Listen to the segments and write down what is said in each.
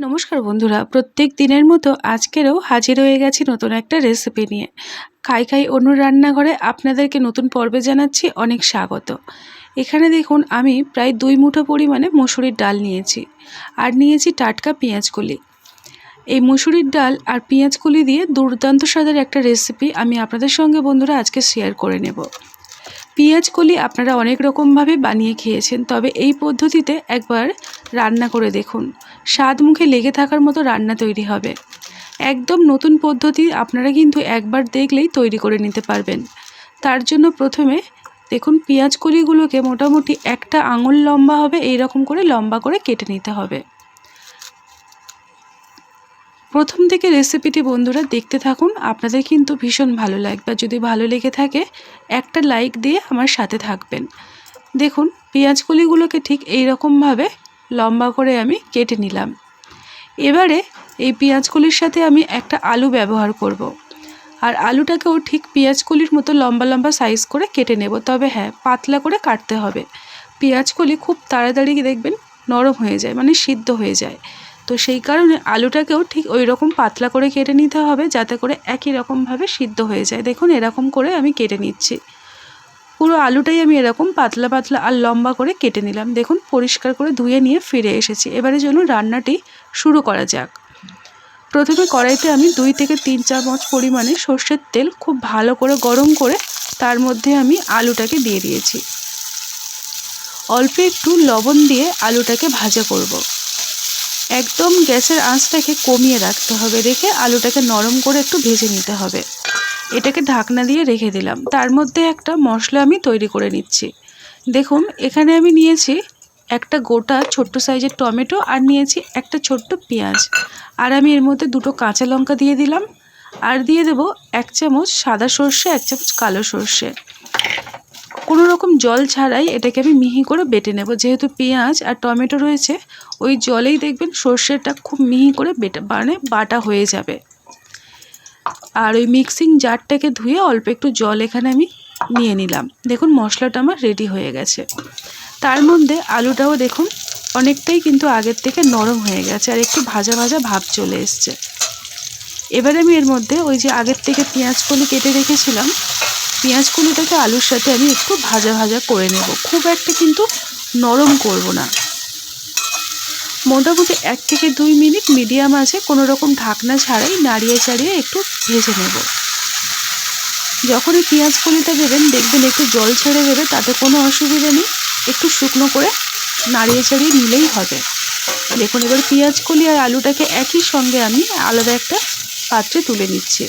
নমস্কার বন্ধুরা, প্রত্যেক দিনের মতো আজকেরও হাজির হয়ে গেছি নতুন একটা রেসিপি নিয়ে। খাই খাই অন্য রান্নাঘরে আপনাদেরকে নতুন পর্বে জানাচ্ছি অনেক স্বাগত। এখানে দেখুন, আমি প্রায় দুই মুঠো পরিমাণে মুসুরির ডাল নিয়েছি, আর নিয়েছি টাটকা পেঁয়াজকলি। এই মুসুরির ডাল আর পেঁয়াজকলি দিয়ে দুর্দান্ত স্বাদের একটা রেসিপি আমি আপনাদের সঙ্গে বন্ধুরা আজকে শেয়ার করে নেব। পেঁয়াজ কলি আপনারা অনেক রকমভাবে বানিয়ে খেয়েছেন, তবে এই পদ্ধতিতে একবার রান্না করে দেখুন। স্বাদ মুখে লেগে থাকার মতো রান্না তৈরি হবে। একদম নতুন পদ্ধতি আপনারা কিন্তু একবার দেখলেই তৈরি করে নিতে পারবেন। তার জন্য প্রথমে দেখুন পেঁয়াজ কলিগুলোকে মোটামুটি একটা আঙুল লম্বা হবে এই রকম করে লম্বা করে কেটে নিতে হবে। প্রথম থেকে রেসিপিটি বন্ধুরা দেখতে থাকুন, আপনাদের কিন্তু ভীষণ ভালো লাগবে। যদি ভালো লেগে থাকে, একটা লাইক দিয়ে আমার সাথে থাকবেন। দেখুন পেঁয়াজকলিগুলোকে ঠিক এই রকমভাবে লম্বা করে আমি কেটে নিলাম। এবারে এই পেঁয়াজকলির সাথে আমি একটা আলু ব্যবহার করব। আর আলুটাকেও ঠিক পেঁয়াজকলির মতো লম্বা লম্বা সাইজ করে কেটে নেব। তবে হ্যাঁ পাতলা করে কাটতে হবে। পেঁয়াজকলি খুব তাড়াতাড়ি দেখবেন নরম হয়ে যায় মানে সিদ্ধ হয়ে যায়। তো সেই কারণে আলুটাকেও ঠিক ওই রকম পাতলা করে কেটে নিতে হবে, যাতে করে একই রকমভাবে সিদ্ধ হয়ে যায়। দেখুন, এরকম করে আমি কেটে নিচ্ছি। পুরো আলুটাই আমি এরকম পাতলা পাতলা আর লম্বা করে কেটে নিলাম। দেখুন, পরিষ্কার করে ধুয়ে নিয়ে ফিরে এসেছি। এবারে জন্য রান্নাটি শুরু করা যাক। প্রথমে কড়াইতে আমি দুই থেকে তিন চামচ পরিমাণে সর্ষের তেল খুব ভালো করে গরম করে তার মধ্যে আমি আলুটাকে দিয়ে দিয়েছি। অল্প একটু লবণ দিয়ে আলুটাকে ভাজা করব। একদম গ্যাসের আঁচটাকে কমিয়ে রাখতে হবে। রেখে আলুটাকে নরম করে একটু ভেজে নিতে হবে। এটাকে ঢাকনা দিয়ে রেখে দিলাম। তার মধ্যে একটা মশলা আমি তৈরি করে নিচ্ছি। দেখুন, এখানে আমি নিয়েছি একটা গোটা ছোট্ট সাইজের টমেটো আর নিয়েছি একটা ছোট্ট পেঁয়াজ। আর আমি এর মধ্যে দুটো কাঁচা লঙ্কা দিয়ে দিলাম। আর দিয়ে দেব এক চামচ সাদা সর্ষে, এক চামচ কালো সর্ষে। কোনো রকম জল ছাড়াই এটাকে আমি মিহি করে বেটে নেব। যেহেতু পেঁয়াজ আর টমেটো রয়েছে, ওই জলেই দেখবেন সর্ষেটা খুব মিহি করে বেটে মানে বাটা হয়ে যাবে। আর ওই মিক্সিং জারটাকে ধুয়ে অল্প একটু জল এখানে আমি নিয়ে নিলাম। দেখুন, মশলাটা আমার রেডি হয়ে গেছে। তার মধ্যে আলুটাও দেখুন, অনেকটাই কিন্তু আগের থেকে নরম হয়ে গেছে আর একটু ভাজা ভাজা ভাব চলে এসছে। এবার আমি এর মধ্যে ওই যে আগের থেকে পেঁয়াজ কলি কেটে রেখেছিলাম পেঁয়াজ আলুর সাথে আমি একটু ভাজা ভাজা করে নেব। খুব একটা কিন্তু নরম করব না। মোটামুটি এক থেকে দুই মিনিট মিডিয়াম আছে, কোনো রকম ঢাকনা ছাড়াই নাড়িয়ে চাড়িয়ে একটু ভেজে নেব। যখনই পেঁয়াজ কলিটা দেবেন, দেখবেন একটু জল ছেড়ে দেবে, তাতে কোনো অসুবিধা নেই। একটু শুকনো করে নাড়িয়ে চাড়িয়ে নিলেই হবে। দেখুন, এবার পেঁয়াজ কলি আর আলুটাকে একই সঙ্গে আমি আলাদা একটা পাত্রে তুলে নিচ্ছি।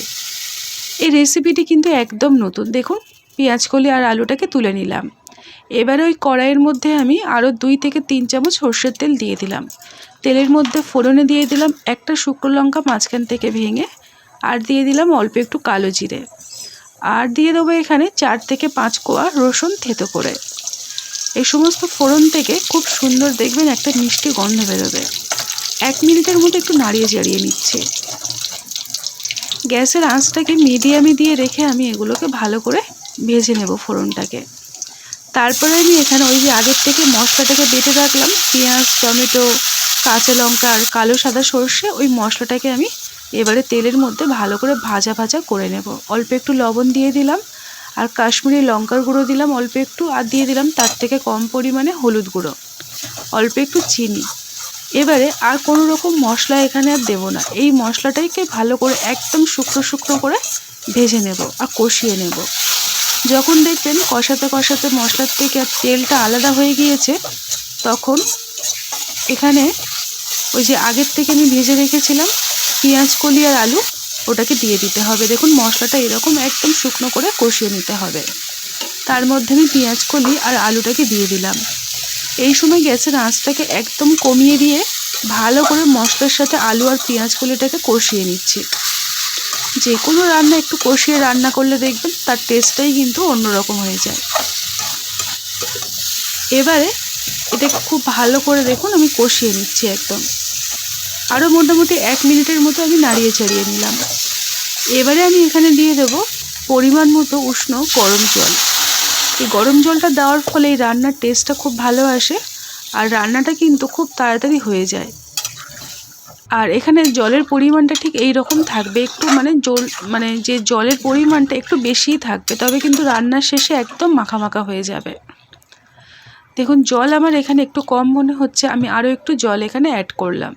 এই রেসিপিটি কিন্তু একদম নতুন। দেখুন পেঁয়াজকলি আর আলুটাকে তুলে নিলাম। এবার ওই কড়াইয়ের মধ্যে আমি আরও দুই থেকে তিন চামচ সর্ষের তেল দিয়ে দিলাম। তেলের মধ্যে ফোড়নে দিয়ে দিলাম একটা শুকনো লঙ্কা মাঝখান থেকে ভেঙে, আর দিয়ে দিলাম অল্প একটু কালো জিরে। আর দিয়ে দেবো এখানে চার থেকে পাঁচ কোয়া রসুন থেতো করে। এই সমস্ত ফোড়ন থেকে খুব সুন্দর দেখবেন একটা মিষ্টি গন্ধ বেরোবে। এক মিনিটের মতো একটু নাড়িয়ে চাড়িয়ে নিচ্ছে। গ্যাসের আঁচটাকে মিডিয়ামে দিয়ে রেখে আমি এগুলোকে ভালো করে ভেজে নেব ফোড়নটাকে। তারপরে আমি এখানে ওই যে আগের থেকে মশলাটাকে বেটে রাখলাম। পেঁয়াজ, টমেটো, কাঁচা লঙ্কা আর কালো সাদা সর্ষে, ওই মশলাটাকে আমি এবারে তেলের মধ্যে ভালো করে ভাজা ভাজা করে নেব। অল্প একটু লবণ দিয়ে দিলাম আর কাশ্মীরি লঙ্কার গুঁড়ো দিলাম অল্প একটু আর দিয়ে দিলাম তার থেকে কম পরিমাণে হলুদ গুঁড়ো, অল্প একটু চিনি। এবারে আর কোনো রকম মশলা এখানে আর দেবো না। এই মশলাটাকে ভালো করে একদম শুকনো শুকনো করে ভেজে নেব আর কষিয়ে নেব। যখন দেখবেন কষাতে কষাতে মশলার থেকে আর তেলটা আলাদা হয়ে গিয়েছে, তখন এখানে ওই যে আগের থেকে আমি ভেজে রেখেছিলাম পেঁয়াজ, কলি আর আলু, ওটাকে দিয়ে দিতে হবে। দেখুন মশলাটা এরকম একদম শুকনো করে কষিয়ে নিতে হবে। তার মধ্যে আমি পেঁয়াজ, কলি আর আলুটাকে দিয়ে দিলাম। এই সময় গ্যাসের আঁচটাকে একদম কমিয়ে দিয়ে ভালো করে মশলার সাথে আলু আর পেঁয়াজ, কলিটাকে কষিয়ে নিচ্ছি। যে কোনো রান্না একটু কষিয়ে রান্না করলে দেখবেন তার টেস্টটাই কিন্তু অন্যরকম হয়ে যায়। এবারে এটাকে খুব ভালো করে দেখুন, আমি কষিয়ে নিচ্ছি একদম। আরও মোটামুটি এক মিনিটের মতো আমি নাড়িয়ে চাড়িয়ে নিলাম। এবারে আমি এখানে দিয়ে দেব পরিমাণ মতো উষ্ণ গরম জল। এই গরম জলটা দেওয়ার ফলে এই রান্নার টেস্টটা খুব ভালো আসে আর রান্নাটা কিন্তু খুব তাড়াতাড়ি হয়ে যায়। আর এখানে জলের পরিমাণটা ঠিক এই রকম থাকবে, একটু মানে জল মানে যে জলের পরিমাণটা একটু বেশিই থাকবে, তবে কিন্তু রান্নার শেষে একদম মাখা মাখা হয়ে যাবে। দেখুন, জল আমার এখানে একটু কম মনে হচ্ছে, আমি আরও একটু জল এখানে অ্যাড করলাম।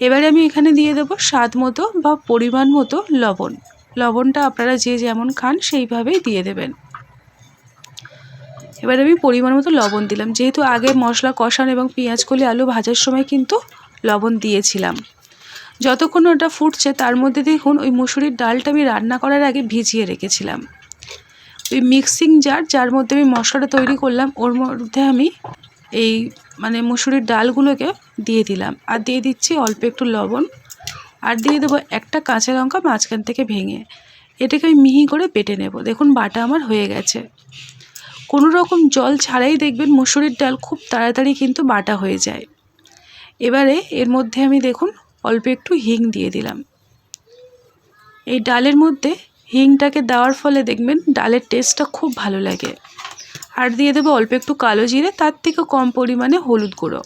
এবারে আমি এখানে দিয়ে দেবো স্বাদ মতো বা পরিমাণ মতো লবণ। লবণটা আপনারা যে যেমন খান সেইভাবেই দিয়ে দেবেন। এবার আমি পরিমাণ মতো লবণ দিলাম, যেহেতু আগে মশলা কষানো এবং পেঁয়াজ কলি আলু ভাজার সময় কিন্তু লবণ দিয়েছিলাম। যতক্ষণ ওটা ফুটছে, তার মধ্যে দেখুন ওই মুসুরির ডালটা আমি রান্না করার আগে ভিজিয়ে রেখেছিলাম। ওই মিক্সিং জার যার মধ্যে আমি মশলাটা তৈরি করলাম, ওর মধ্যে আমি এই মানে মুসুরির ডালগুলোকে দিয়ে দিলাম। আর দিয়ে দিচ্ছি অল্প একটু লবণ। আর দিয়ে দেবো একটা কাঁচা লঙ্কা মাঝখান থেকে ভেঙে। এটাকে আমি মিহি করে বেটে নেব। দেখুন বাটা আমার হয়ে গেছে। কোনো রকম জল ছাড়াই দেখবেন মুসুরির ডাল খুব তাড়াতাড়ি কিন্তু বাটা হয়ে যায়। এবারে এর মধ্যে আমি দেখুন অল্প একটু হিং দিয়ে দিলাম। এই ডালের মধ্যে হিংটাকে দেওয়ার ফলে দেখবেন ডালের টেস্টটা খুব ভালো লাগে। আর দিয়ে দেবো অল্প একটু কালো জিরে, তার থেকে কম পরিমাণে হলুদ গুঁড়ো।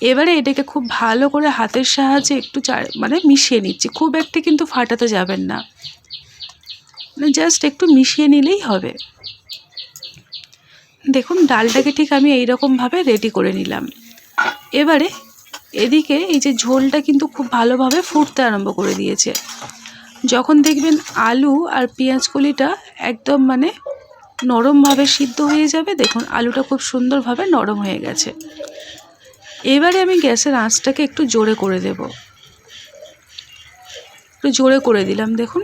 এবারে এটাকে খুব ভালো করে হাতের সাহায্যে একটু মানে মিশিয়ে নিচ্ছি। খুব একটা কিন্তু ফাটাতে যাবেন না। মানে জাস্ট একটু মিশিয়ে নিলেই হবে। দেখুন, ডালটাকে ঠিক আমি এই এইরকমভাবে রেডি করে নিলাম। এবারে এদিকে এই যে ঝোলটা কিন্তু খুব ভালোভাবে ফুটতে আরম্ভ করে দিয়েছে। যখন দেখবেন আলু আর পেঁয়াজ কলিটা একদম মানে নরমভাবে সিদ্ধ হয়ে যাবে, দেখুন আলুটা খুব সুন্দরভাবে নরম হয়ে গেছে। এবারে আমি গ্যাসের আঁচটাকে একটু জোরে করে দেব। একটু জোরে করে দিলাম, দেখুন।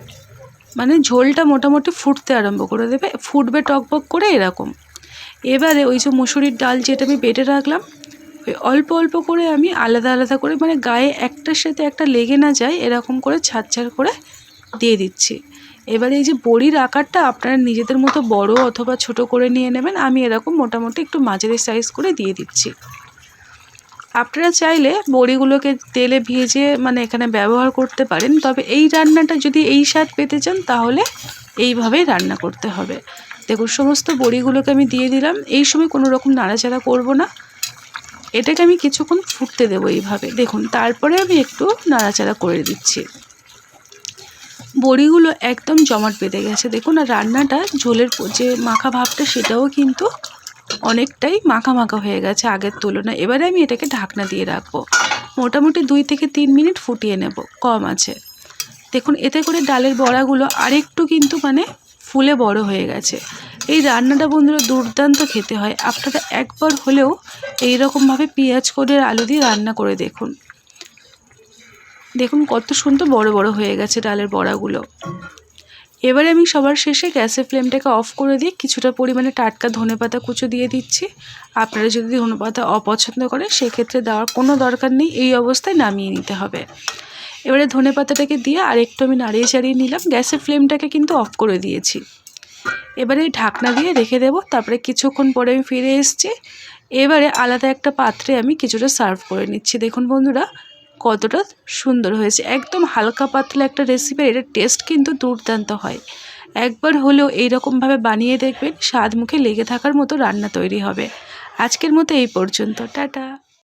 মানে ঝোলটা মোটামুটি ফুটতে আরম্ভ করে দেবে, ফুটবে টকবক করে এরকম। এবারে ওই যে মুসুরির ডাল যেটা আমি বেটে রাখলাম অল্প অল্প করে আমি আলাদা আলাদা করে মানে গায়ে একটার সাথে একটা লেগে না যায়, এরকম করে ছাড় ছাড় করে দিয়ে দিচ্ছি। এবারে এই যে বড়ির আকারটা আপনারা নিজেদের মতো বড় অথবা ছোট করে নিয়ে নেবেন, আমি এরকম মোটামুটি একটু মাঝারি সাইজ করে দিয়ে দিচ্ছি। আপনারা চাইলে বড়িগুলোকে তেলে ভেজে মানে এখানে ব্যবহার করতে পারেন, তবে এই রান্নাটা যদি এই স্বাদ পেতে চান, তাহলে এইভাবেই রান্না করতে হবে। দেখুন, সমস্ত বড়িগুলোকে আমি দিয়ে দিলাম, এই সময় কোনো রকম নাড়াচাড়া করব না। এটাকে আমি কিছুক্ষণ ফুটতে দেবো এইভাবে। দেখুন, তারপরে আমি একটু নাড়াচাড়া করে দিচ্ছি। বড়িগুলো একদম জমাট বেঁধে গেছে। দেখুন, আর রান্নাটা ঝোলের যে মাখা ভাবটা সেটাও কিন্তু অনেকটাই মাখা মাখা হয়ে গেছে আগের তুলনায়। এবারে আমি এটাকে ঢাকনা দিয়ে রাখব। মোটামুটি দুই থেকে তিন মিনিট ফুটিয়ে নেব, কম আছে। দেখুন, এতে করে ডালের বড়াগুলো আরেকটু কিন্তু মানে ফুলে বড় হয়ে গেছে। এই রান্নাটা বন্ধুরা দুর্দান্ত খেতে হয়। আপনারা একবার হলেও এই রকমভাবে পেঁয়াজ করে আলু দিয়ে রান্না করে দেখুন। দেখুন কত সুন্দর বড় বড় হয়ে গেছে ডালের বড়াগুলো। এবারে আমি সবার শেষে গ্যাসের ফ্লেমটাকে অফ করে দিয়ে কিছুটা পরিমাণে টাটকা ধনেপাতা কুচো দিয়ে দিচ্ছি। আপনারা যদি ধনেপাতা অপছন্দ করেন, সেক্ষেত্রে দেওয়ার কোনো দরকার নেই। এই অবস্থায় নামিয়ে নিতে হবে। এবারে ধনে পাতাটাকে দিয়ে আরেকটু আমি নাড়িয়ে চাড়িয়ে নিলাম। গ্যাসের ফ্লেমটাকে কিন্তু অফ করে দিয়েছি। এবারে ঢাকনা দিয়ে রেখে দেব, তারপরে কিছুক্ষণ পরে আমি ফিরে এসেছি। এবারে আলাদা একটা পাত্রে আমি কিছুটা সার্ভ করে নিচ্ছি। দেখুন বন্ধুরা, কতটা সুন্দর হয়েছে। একদম হালকা পাতলা একটা রেসিপি এটার টেস্ট কিন্তু দুর্দান্ত হয়। একবার হলেও এইরকমভাবে বানিয়ে দেখবেন, স্বাদ মুখে লেগে থাকার মতো রান্না তৈরি হবে। আজকের মতো এই পর্যন্ত। টাটা।